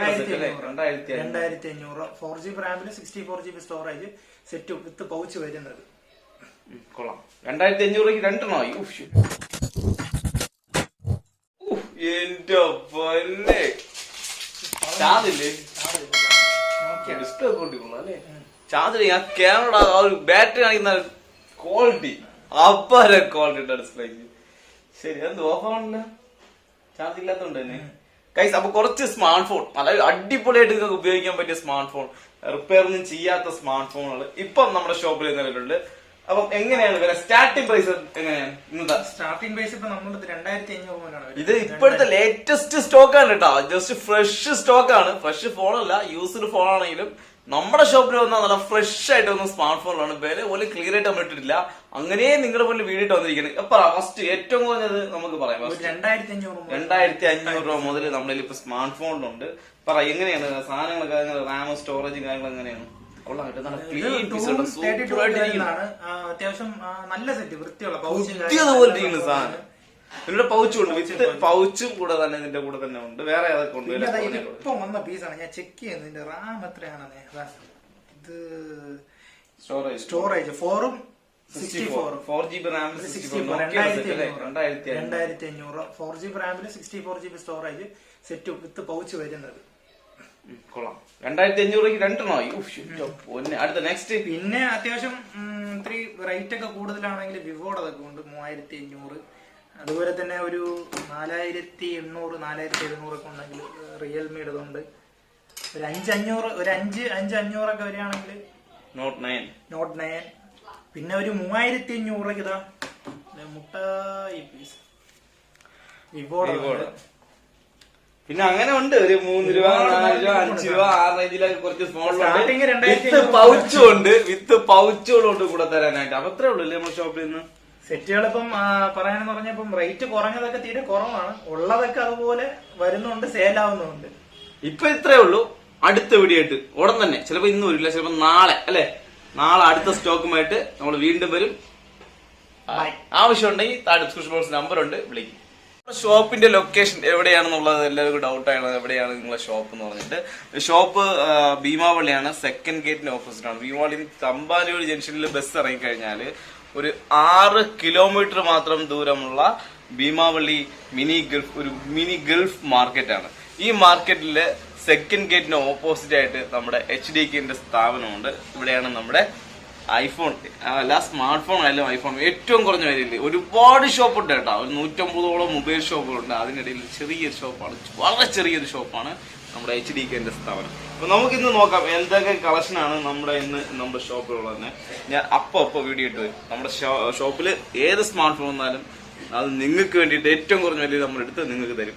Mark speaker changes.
Speaker 1: രണ്ടായിരത്തി? അഞ്ഞൂറ്. Four G B റാമിൽ sixty four G B storage set with pouch വരുന്നത്.
Speaker 2: കൊള്ളാം. രണ്ടായിരത്തി അഞ്ഞൂറ് രണ്ടെണ്ണമായി എന്റെ പൊന്നെ. ചാതില്ലേ ഡിസ്പ്ലേ ഒക്കെ കൊണ്ടിക്കൊള്ളാം അല്ലേ? ചാർജ് ആ ക്യാമറ ആ ഒരു ബാറ്ററി കാണിക്കുന്ന ക്വാളിറ്റി അപ്പാര ക്വാളിറ്റി ഡിസ്പ്ലേക്ക് ശരി എന്ത് ഓഫാണല്ല. ചാർജ് ഇല്ലാത്തോണ്ട് തന്നെ. കൈസ് അപ്പൊ കുറച്ച് സ്മാർട്ട് ഫോൺ അതായത് അടിപൊളിയായിട്ട് നിങ്ങൾക്ക് ഉപയോഗിക്കാൻ പറ്റിയ സ്മാർട്ട് ഫോൺ റിപ്പയർ ഒന്നും ചെയ്യാത്ത സ്മാർട്ട് ഫോണുകൾ ഇപ്പം നമ്മുടെ ഷോപ്പിൽ നിലവിലുണ്ട്. അപ്പം എങ്ങനെയാണ് വില സ്റ്റാർട്ടിംഗ് പ്രൈസ് എങ്ങനെയാണ് ഇന്നത്തെ?
Speaker 1: സ്റ്റാർട്ടിംഗ് പ്രൈസ് ഇപ്പൊ നമ്മുടെ രണ്ടായിരത്തി അഞ്ഞൂറ് മുതലാണ്
Speaker 2: ഇത് ഇപ്പോഴത്തെ ലേറ്റസ്റ്റ് സ്റ്റോക്ക് ആണ് കേട്ടോ. ജസ്റ്റ് ഫ്രഷ് സ്റ്റോക്ക് ആണ്. ഫ്രഷ് ഫോൺ അല്ല യൂസ്ഡ് ഫോൺ ആണെങ്കിലും നമ്മുടെ ഷോപ്പിൽ വന്ന നല്ല ഫ്രഷ് ആയിട്ട് വന്ന സ്മാർട്ട് ഫോണിലാണ് വില പോലും ക്ലിയർ ആയിട്ട് നമ്മൾ ഇട്ടിട്ടില്ല. അങ്ങനെ നിങ്ങളുടെ മുന്നിൽ വീടിട്ട് വന്നിരിക്കുന്നത് എപ്പ ഫസ്റ്റ് ഏറ്റവും കുറഞ്ഞത് നമുക്ക് പറയാം.
Speaker 1: രണ്ടായിരത്തി അഞ്ഞൂറ്
Speaker 2: രണ്ടായിരത്തി അഞ്ഞൂറ് രൂപ മുതൽ നമ്മളിൽ ഇപ്പൊ സ്മാർട്ട് ഫോണിലുണ്ട് പറ എങ്ങനെയാണ്? സാധനങ്ങളൊക്കെ റാം സ്റ്റോറേജും കാര്യങ്ങളും എങ്ങനെയാണ്?
Speaker 1: അത്യാവശ്യം നല്ല സെറ്റ് വൃത്തിയുള്ള
Speaker 2: സാധനം. ഇതിന്റെ പൗച്ചും ഉണ്ട് വിത്ത് പൗച്ചും കൂടെ തന്നെ ഇതിന്റെ കൂടെ തന്നെ ഉണ്ട്. വേറെ ഏതൊക്കെ ഉണ്ട്?
Speaker 1: ഇപ്പം വന്ന പീസാണ് ഞാൻ ചെക്ക് ചെയ്യുന്നത് ഇതിന്റെ റാം എത്രയാണെന്ന്. ഇത്
Speaker 2: സ്റ്റോറേജ്
Speaker 1: സ്റ്റോറേജ് ഫോറും sixty
Speaker 2: four G B RAM
Speaker 1: sixty four രണ്ടായിരത്തി
Speaker 2: രണ്ടായിരത്തി
Speaker 1: അഞ്ഞൂറ് four G B റാമിൽ sixty four G B storage set with pouch വരുന്നത്.
Speaker 2: കൊള്ളാം. രണ്ടായിരത്തി അഞ്ഞൂറ് രണ്ടെണ്ണമായി. അടുത്ത നെക്സ്റ്റ്
Speaker 1: പിന്നെ അത്യാവശ്യം ഇത്തിരി റേറ്റ് ഒക്കെ കൂടുതലാണെങ്കിൽ വിവോടെ അതൊക്കെ ഉണ്ട്. മൂവായിരത്തി അഞ്ഞൂറ് അതുപോലെ തന്നെ ഒരു നാലായിരത്തി എണ്ണൂറ് നാലായിരത്തി എഴുന്നൂറൊക്കെ ഉണ്ടെങ്കിൽ റിയൽമിയുടെ ഉണ്ട് ഒരു അഞ്ച് അഞ്ഞൂറ് ഒരു അഞ്ച് അഞ്ച് അഞ്ഞൂറൊക്കെ വരികയാണെങ്കിൽ
Speaker 2: നോട്ട് നയൻ
Speaker 1: നോട്ട് നയൻ പിന്നെ ഒരു മൂവായിരത്തി അഞ്ഞൂറൊക്കെ ഇതാ മുട്ട പീസ്.
Speaker 2: പിന്നെ അങ്ങനെ ഉണ്ട്. ഒരു മൂന്ന് രൂപ നാല് രൂപ അഞ്ച് രൂപ. ആ റേഞ്ചിലൊക്കെ കുറച്ച്
Speaker 1: സ്മോൾ
Speaker 2: ഫോണിലുണ്ട് വിത്ത് പൗച്ചും ഉണ്ട്. വിത്ത് പൗച്ചുകളും ഉണ്ട് കൂടെ തരാനായിട്ട്. അപ്പൊ അത്രേ ഉള്ളൂ അല്ലേ നമ്മുടെ ഷോപ്പിൽ നിന്ന്
Speaker 1: സെറ്റുകൾ ഇപ്പം പറയാനെന്ന് പറഞ്ഞപ്പം റേറ്റ് കുറഞ്ഞതൊക്കെ തീരെ കുറവാണ്. ഉള്ളതൊക്കെ അതുപോലെ വരുന്നുണ്ട് സെയിലാവുന്നുണ്ട്
Speaker 2: ഇപ്പൊ ഇത്രേ ഉള്ളൂ. അടുത്ത വീഡിയോ ഉടൻ തന്നെ. ചിലപ്പോ ഇന്ന് വരില്ല ചിലപ്പോ നാളെ അല്ലെ? നാളെ അടുത്ത സ്റ്റോക്കുമായിട്ട് നമ്മൾ വീണ്ടും വരും. ആവശ്യമുണ്ടെങ്കിൽ താഴെ ഡിസ്ക്രിപ്ഷൻ ബോക്സ് നമ്പർ ഉണ്ട് വിളിക്കും. ഷോപ്പിന്റെ ലൊക്കേഷൻ എവിടെയാണെന്നുള്ളത് എല്ലാവർക്കും ഡൗട്ട് ആണ് എവിടെയാണ് നിങ്ങളെ ഷോപ്പ് എന്ന് പറഞ്ഞിട്ട്. ഷോപ്പ് ഭീമാവള്ളിയാണ്. സെക്കൻഡ് ഗേറ്റിന്റെ ഓപ്പോസിറ്റ് ആണ്. ഭീമാവള്ളി തമ്പാനൂർ ജംഗ്ഷനിൽ ബസ് ഇറങ്ങിക്കഴിഞ്ഞാൽ ഒരു ആറ് കിലോമീറ്റർ മാത്രം ദൂരമുള്ള ഭീമാവള്ളി മിനി ഗൾഫ് ഒരു മിനി ഗൾഫ് മാർക്കറ്റാണ്. ഈ മാർക്കറ്റിലെ സെക്കൻഡ് ഗേറ്റിന് ഓപ്പോസിറ്റ് ആയിട്ട് നമ്മുടെ എച്ച് ഡി കെന്റെ സ്ഥാപനമുണ്ട്. ഇവിടെയാണ് നമ്മുടെ ഐഫോൺ അല്ല സ്മാർട്ട് ഫോൺ ആയാലും ഐഫോൺ ഏറ്റവും കുറഞ്ഞ വിലയിൽ ഒരുപാട് ഷോപ്പ് ഉണ്ട് കേട്ടോ. ഒരു നൂറ്റമ്പതോളം മൊബൈൽ ഷോപ്പുകളുണ്ട് അതിനിടയിൽ ചെറിയൊരു ഷോപ്പാണ് വളരെ ചെറിയൊരു ഷോപ്പാണ് നമ്മുടെ എച്ച് ഡി കെന്റെ സ്ഥാപനം. നമുക്ക് ഇന്ന് നോക്കാം എന്തൊക്കെ കളക്ഷനാണ് നമ്മുടെ ഇന്ന് നമ്മുടെ ഷോപ്പിലുള്ളത് തന്നെ. ഞാൻ അപ്പൊ അപ്പൊ വീഡിയോ ഇട്ട്. നമ്മുടെ ഷോപ്പിൽ ഏത് സ്മാർട്ട് ഫോൺ വന്നാലും അത് നിങ്ങൾക്ക് വേണ്ടിയിട്ട് ഏറ്റവും കുറഞ്ഞ വലിയ നമ്മൾ എടുത്ത് നിങ്ങൾക്ക് തരും.